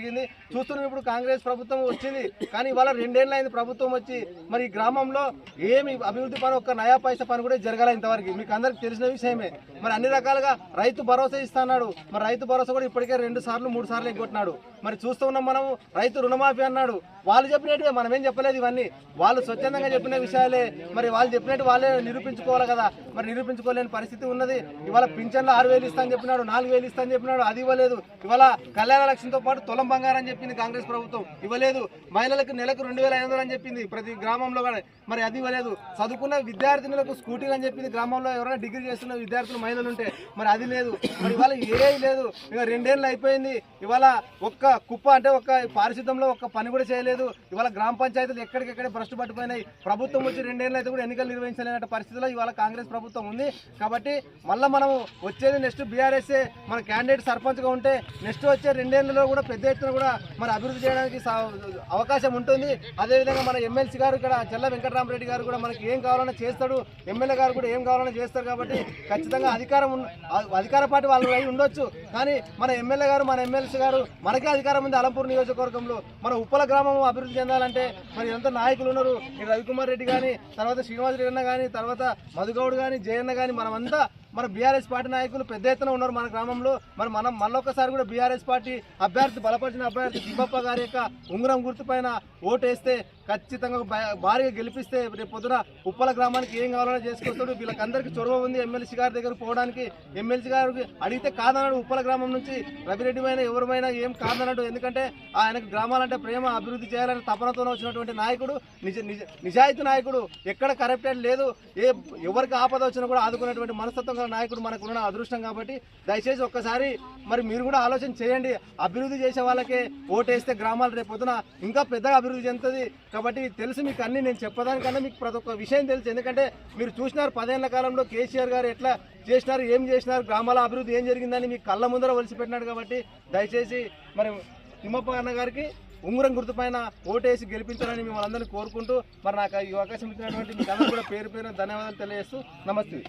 జరిగింది. చూస్తున్నాం ఇప్పుడు కాంగ్రెస్ ప్రభుత్వం వచ్చింది. కానీ ఇవాళ రెండేళ్ళు అయింది ప్రభుత్వం వచ్చి మరి ఈ గ్రామంలో ఏమి అభివృద్ధి పని ఒక్క నయా పైస పని కూడా జరగాలి ఇంతవరకు. మీకు అందరికి తెలిసిన విషయమే. మరి అన్ని రకాలుగా రైతు భరోసా ఇస్తున్నాడు. మరి రైతు భరోసా కూడా ఇప్పటికే రెండు సార్లు మూడు సార్లు ఎగ్గొట్టినాడు. మరి చూస్తూ ఉన్నాం మనం రైతు రుణమాఫీ అన్నాడు. వాళ్ళు చెప్పినట్టుగా మనం ఏం చెప్పలేదు ఇవన్నీ. వాళ్ళు స్వచ్ఛందంగా చెప్పిన విషయాలే. మరి వాళ్ళు చెప్పినట్టు వాళ్ళే నిరూపించుకోవాలి కదా. మరి నిరూపించుకోలేని పరిస్థితి ఉన్నది. ఇవాళ పింఛన్లు ఆరు వేలు ఇస్తా అని చెప్పినాడు నాలుగు వేలు ఇస్తా అని చెప్పినాడు అది ఇవ్వలేదు. ఇవాళ కళ్యాణ లక్ష్యంతో పాటు తొలం బంగారం అని చెప్పింది కాంగ్రెస్ ప్రభుత్వం. ఇవ్వలేదు. మహిళలకు నెలకు రెండు వేల ఐదు వందలు అని చెప్పింది ప్రతి గ్రామంలో కూడా మరి అది ఇవ్వలేదు. చదువుకున్న విద్యార్థినులకు స్కూటీలు అని చెప్పింది గ్రామంలో ఎవరైనా డిగ్రీ చేస్తున్న విద్యార్థులు మహిళలు ఉంటే మరి అది లేదు. మరి ఇవాళ ఏ లేదు. ఇక రెండేళ్ళు అయిపోయింది. ఇవాళ ఒక్క కుప్ప అంటే ఒక్క పారిశుద్ధ్యంలో ఒక్క పని కూడా చేయలేదు. ఇవాళ గ్రామ పంచాయతీలు ఎక్కడికెక్కడే భ్రష్టు పట్టిపోయినాయి ప్రభుత్వం వచ్చి రెండేళ్ళు అయితే కూడా ఎన్నికలు నిర్వహించలేనట్టు పరిస్థితిలో ఇవాళ కాంగ్రెస్ ప్రభుత్వం ఉంది. కాబట్టి మళ్ళీ మనం వచ్చేది నెక్స్ట్ బీఆర్ఎస్ఏ మన క్యాండిడేట్ సర్పంచ్గా ఉంటే నెక్స్ట్ వచ్చే రెండేళ్ళలో కూడా పెద్ద ఎత్తున కూడా మన అభివృద్ధి చేయడానికి అవకాశం ఉంటుంది. అదేవిధంగా మన ఎమ్మెల్సీ గారు ఇక్కడ చెల్ల వెంకటరామరెడ్డి గారు కూడా మనకి ఏం కావాలన్నా చేస్తాడు. ఎమ్మెల్యే గారు కూడా ఏం కావాలన్నా చేస్తారు కాబట్టి ఖచ్చితంగా అధికారం అధికార పార్టీ వాళ్ళు అయి ఉండొచ్చు. కానీ మన ఎమ్మెల్యే గారు మన ఎమ్మెల్సీ గారు మనకే అధికారం ఉంది అలంపూర్ నియోజకవర్గంలో. మన ఉప్పల గ్రామం అభివృద్ధి చెందాలంటే మరి ఎంత నాయకులు ఉన్నారు? ఈ రవికుమార్ రెడ్డి కానీ తర్వాత శ్రీనివాస్ రెడ్డి అన్న కానీ తర్వాత మధుగౌడ్ కానీ జయన్న కానీ మనమంతా మన బీఆర్ఎస్ పార్టీ నాయకులు పెద్ద ఎత్తున ఉన్నారు మన గ్రామంలో. మరి మనం మళ్ళొకసారి కూడా బీఆర్ఎస్ పార్టీ అభ్యర్థి బలపడి గెలవలసిన అభ్యర్థి తిమ్మప్ప గారి యొక్క ఉంగరం గుర్తుపైన ఓటేస్తే ఖచ్చితంగా భారీగా గెలిపిస్తే రేపు పొద్దున ఉప్పల గ్రామానికి ఏం కావాలన్నా చేసుకొస్తాడు. వీళ్ళకందరికీ చొరవ ఉంది. ఎమ్మెల్సీ గారి దగ్గర పోవడానికి ఎమ్మెల్సీ గారికి అడిగితే కాదన్నాడు. ఉప్పల గ్రామం నుంచి రవిరెడ్డి పైన ఎవరిమైనా ఏం కాదన్నాడు. ఎందుకంటే ఆయనకు గ్రామాలంటే ప్రేమ అభివృద్ధి చేయాలని తపనతో వచ్చినటువంటి నాయకుడు నిజ నిజాయితీ నాయకుడు. ఎక్కడ కరప్టెడ్ లేదు. ఏ ఎవరికి ఆపద వచ్చినా కూడా ఆదుకునేటువంటి మనస్తత్వం గల నాయకుడు మనకున్న అదృష్టం కాబట్టి దయచేసి ఒక్కసారి మరి మీరు కూడా ఆలోచన చేయండి. అభివృద్ధి చేసే వాళ్ళకే ఓటేస్తే గ్రామాలు రేపు పొద్దున ఇంకా పెద్దగా అభివృద్ధి చెందుతుంది. కాబట్టి తెలుసు మీకు అన్ని నేను చెప్పడానికన్నా మీకు ప్రతి ఒక్క విషయం తెలుసు. ఎందుకంటే మీరు చూసినారు పదేళ్ళ కాలంలో కేసీఆర్ గారు ఎట్లా చేసినారు ఏం చేసినారు గ్రామాల అభివృద్ధి ఏం జరిగిందని మీకు కళ్ళ ముందర వలిసిపెట్టినాడు కాబట్టి దయచేసి మరి తిమ్మప్ప అన్న గారికి ఉంగరం గుర్తుపైన ఓటేసి గెలిపించాలని మిమ్మల్ని అందరినీ కోరుకుంటూ మరి నాకు ఈ అవకాశం ఇచ్చినటువంటి మీకు అందరూ కూడా పేరు పేరు ధన్యవాదాలు తెలియజేస్తూ నమస్తే.